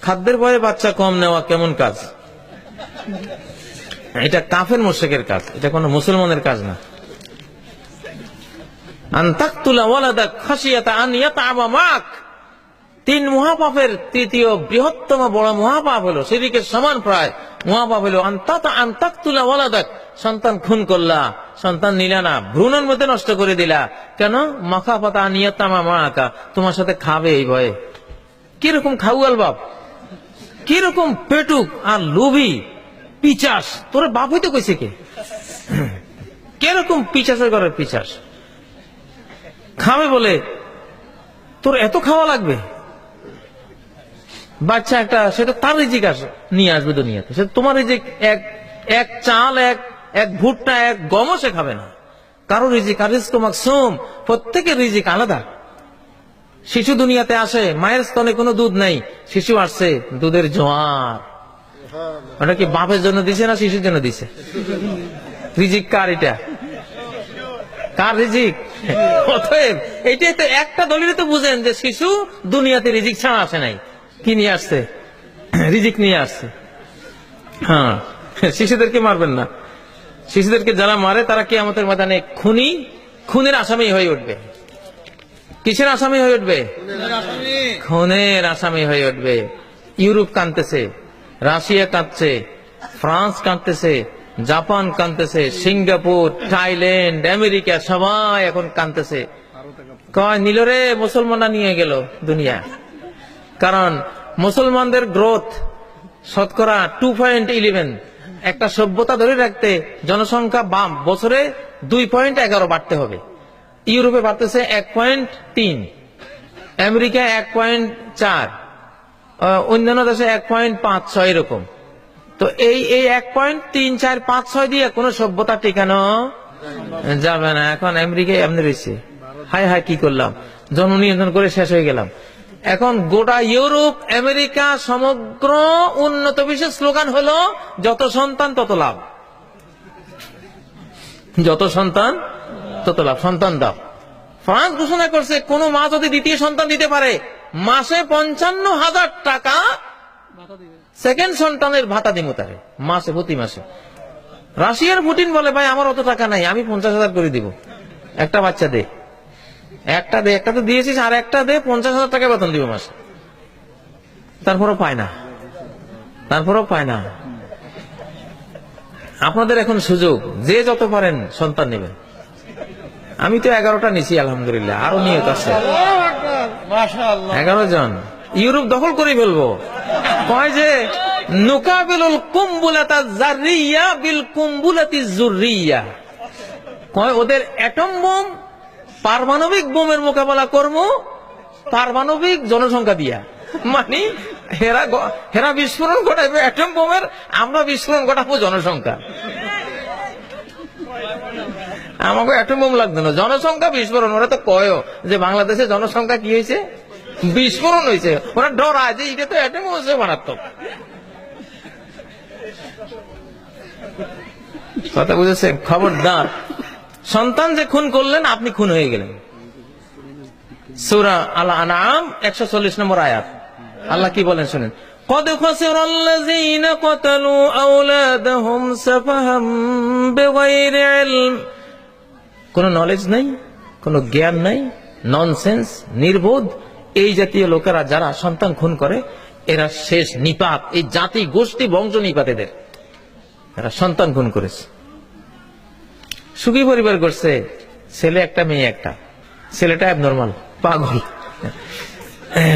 খাদ্যের ভয়ে বাচ্চা কম নেওয়া কেমন কাজ? এটা কাফের মোশেকের কাজ, এটা কোনো মুসলমানের কাজ না। তিন মহাপাপের তৃতীয় বৃহত্তম বড় মহাপাপ হলো সেদিকে সমান প্রায় মহাপাপ হলো আন্তাত আন্তাক্তুলা ওয়ালাদাক সন্তান খুন করলা, সন্তান নিলা না, ভ্রূণের মধ্যে নষ্ট করে দিলা। কেন? মাখা পাতা আনিয়াতামা মা আকা তোমার সাথে খাবে এই ভয়ে। কীরকম খাউয়াল বাপ? কীরকম পেটুক আর লোভী? পিচাস। তোর বাপ হইতে কইছে কে? কীরকম পিচাসের ঘরের পিচাস? খাবে বলে, তোর এত খাওয়া লাগবে? বাচ্চা একটা সেটা তার রিজিক আসে নিয়ে আসবে দুনিয়াতে। সেটা তোমার রিজিক, এক এক চাল, এক এক ভুট্টা, এক গমও সে খাবে না। কারও রিজিক আর রিজিক মাকসুম প্রত্যেকের রিজিক আলাদা। শিশু দুনিয়াতে আসে, মায়ের স্তনে কোনো দুধ নাই, শিশু আসছে, দুধের জোয়ার। ওটা কি বাপের জন্য দিছে না শিশুর জন্য দিছে? রিজিক কার এটা? কার রিজিক? অতএব এইটাই তো একটা দলিলে তো বুঝেন যে শিশু দুনিয়াতে রিজিক ছাড়া আসে নাই। কি নিয়ে আসছে? রিজিক নিয়ে আসছে। হ্যাঁ শিশুদেরকে মারবেন না। শিশুদেরকে যারা মারে, তারা কি আমাদের ময়দানে খুনি, খুনের আসামি হয়ে উঠবে। কিসের আসামি হয়ে উঠবে? খুনের আসামি হয়ে উঠবে। ইউরোপ কাঁদতেছে, রাশিয়া কাঁদছে, ফ্রান্স কাঁদতেছে, জাপান কাঁদতেছে, সিঙ্গাপুর, থাইল্যান্ড, আমেরিকা সবাই এখন কাঁদতেছে। কয়, নিল রে, মুসলমানরা নিয়ে গেল দুনিয়া। কারণ মুসলমানদের গ্রোথ, শতকরা টু পয়েন্ট ইলেভেন একটা সভ্যতা ধরে রাখতে জনসংখ্যা বাম বছরে দুই পয়েন্ট এগারো বাড়তে হবে। ইউরোপে বাড়তেছে এক পয়েন্ট তিন, আমেরিকা এক পয়েন্ট চার অন্যান্য দেশে এক পয়েন্ট পাঁচ ছয় এরকম। তো এই এই এক পয়েন্ট তিন, চার, পাঁচ, ছয় দিয়ে কোনো সভ্যতা টিকানো যাবে না। এখন আমেরিকায় এমনি রয়েছে। হাই হাই কি করলাম? জননিয়ন্ত্রণ করে শেষ হয়ে গেলাম। এখন গোটা ইউরোপ, আমেরিকা, সমগ্র উন্নত বিশ্বের স্লোগান হলো, যত সন্তান, তত লাভ। যত সন্তান, তত লাভ। সন্তান দাও। ফ্রান্স ঘোষণা করছে, কোন মা যদি দ্বিতীয় সন্তান দিতে পারে, মাসে পঞ্চান্ন হাজার টাকা সেকেন্ড সন্তানের ভাতা দিব তারে, মাসে, প্রতি মাসে। রাশিয়ার পুটিন বলে, ভাই, আমার অত টাকা নাই, আমি পঞ্চাশ হাজার করে দিব। একটা বাচ্চা দে। একটা দে একটা তো দিয়েছিস আর একটা দে পঞ্চাশ হাজার টাকা বেতন দিব মাসে। তারপরও পায় না। তারপরও পায় না। আপনাদের এখন সুযোগ যে যত পারেন সন্তান নেবেন। আমি তো এগারোটা নিছি আলহামদুলিল্লাহ। আরও নিয়ত আছে। এগারো জন। ইউরোপ দখল করে ফেলব। কয় যে নুকাবিলুল কুম্বুলাতা জারিয়া বিল কুম্বুলাতি জুরিয়া। কয় ওদের অ্যাটম বোম পারমাণবিক বোমের মোকাবেলা করব, পারমাণবিক জনসংখ্যা দিয়া। মানে হেরা হেরা বিস্ফোরণ ঘটাবে অ্যাটম বোমের, আমরা বিস্ফোরণ ঘটাবো জনসংখ্যা। আমাকে অ্যাটম বোম লাগতো না। জনসংখ্যা বিস্ফোরণ, ওরা তো কয় যে বাংলাদেশে জনসংখ্যা কি হয়েছে? বিস্ফোরণ হয়েছে। ওরা ডরায় যে এটা তো অ্যাটম বোম হচ্ছে মারাত্মক। কথা বুঝেছেন? খবরদার। সন্তান যে খুন করলেন আপনি খুন হয়ে গেলেন সুরা আল আনাম একশো চল্লিশ নম্বর আয়াত আল্লাহ কি বলেন শুনেন قد خسر الذين قتلوا أولادهم سفها بغير علم কোনো নলেজ নাই কোনো জ্ঞান নাই ননসেন্স নির্বোধ এই জাতীয় লোকেরা যারা সন্তান খুন করে এরা শেষ নিপাত এই জাতি গোষ্ঠী বংশ নিপাত এদের এরা সন্তান খুন করেছে সুখী পরিবার করছে। ছেলে একটা, মেয়ে একটা। ছেলেটা নর্মাল পাগল।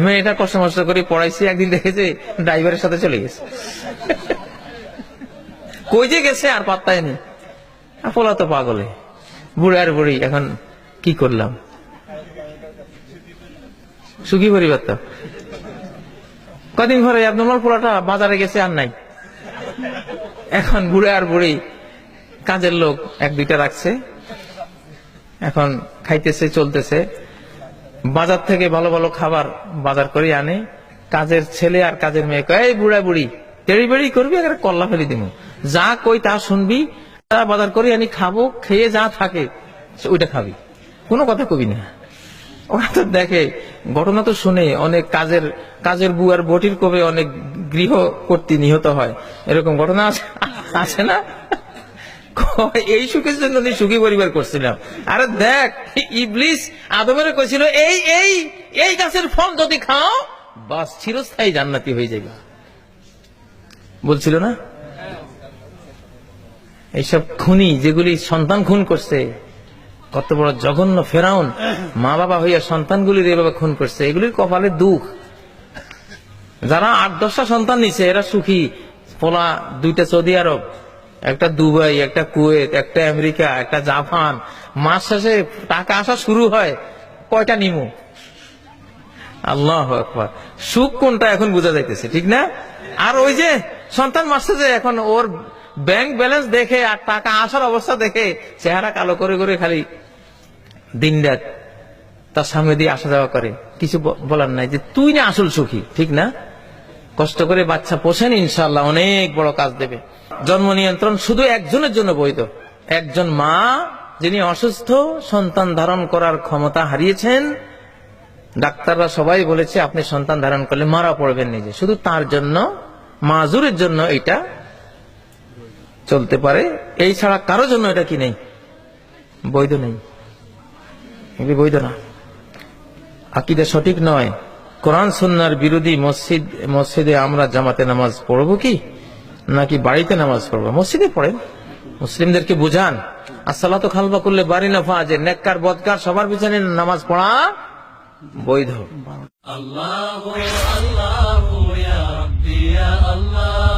মেয়েটা কষ্ট মষ্ট করে পড়াইছি, একদিন দেখেছে ড্রাইভারের সাথে চলে গেছে। কই যে গেছে আর পাত্তাই নেই। পোলা তো পাগলে। বুড়ি আর বুড়ি, এখন কি করলাম? সুখী পরিবার তো। কদিন ঘরে abnormal পোলাটা বাজারে গেছে আর নাই। এখন বুড়ে আর বুড়ি কাজের লোক এক, দুইটা রাখছে। এখন খাইতেছে, চলতেছে। বাজার থেকে ভালো ভালো খাবার বাজার করে আনে। কাজের ছেলে আর কাজের মেয়ে এই বুড়া বুড়ি তেড়ি বেড়ি করবি? একেবারে কল্লা ফেলি দিব। যা কই তা শুনবি তা বাজার করে আনি, খাব, খেয়ে যা থাকে, ওইটা খাবি। কোনো কথা কবি না। ওরা তো দেখে, ঘটনা তো শুনে অনেক কাজের কাজের বুয়ার বটির কবে অনেক গৃহ কর্তী নিহত হয়। এরকম ঘটনা আছে না? এই সুখের জন্য আমি সুখী পরিবার করছিলাম। আরে দেখ, ইবলিস আদমের কইছিল, এই এই এই গাছের ফল যদি খাও, বাস চিরস্থায়ী জান্নাতি হয়ে যাবে। বলছিল না? এইসব খুনি যেগুলি সন্তান খুন করছে, কত বড় জঘন্য ফেরাউন মা বাবা হইয়া সন্তানগুলির এভাবে খুন করছে, এগুলির কপালে দুঃখ। যারা আট দশটা সন্তান নিছে, এরা সুখী। পোলা, দুইটা সৌদি আরব একটা দুবাই, একটা কুয়েত, একটা আমেরিকা, একটা জাপান। মাস শেষে টাকা আসা শুরু হয়। কয়টা নিমু? আল্লাহ আকবার। সুখ কোনটা এখন বোঝা যাইতেছে, ঠিক না? আর ওই যে সন্তান মাসে যে এখন ওর ব্যাংক ব্যালেন্স দেখে আর টাকা আসার অবস্থা দেখে চেহারা কালো করে করে খালি দিন রাত তার সামনে দিয়ে আসা যাওয়া করে। কিছু বলার নাই যে তুই না আসল সুখী, ঠিক না? কষ্ট করে বাচ্চা পোষেন ইনশাল্লাহ অনেক বড় কাজ দেবে। জন্ম নিয়ন্ত্রণ শুধু একজনের জন্য বৈধ। একজন মা যিনি অসুস্থ, সন্তান ধারণ করার ক্ষমতা হারিয়েছেন, ডাক্তাররা সবাই বলেছে, আপনি সন্তান ধারণ করলে মারা পড়বেন নিজে। শুধু তার জন্য, মাজুরের জন্য এটা চলতে পারে। এই ছাড়া কারও জন্য এটা কি নেই? বৈধ নেই। বৈধ না। আকিদা সঠিক নয়। কোরআন সুন্নার বিরোধী মসজিদ, মসজিদে আমরা জামাতে নামাজ পড়ব কি? নাকি বাড়িতে নামাজ পড়ব? মসজিদে পড়েন। মুসলিমদেরকে বুঝান। আসসালাত খালবা করলে বাড়ি না ফাঁজে নেককার, বদকার, সবার পিছনে নামাজ পড়া বৈধ। لا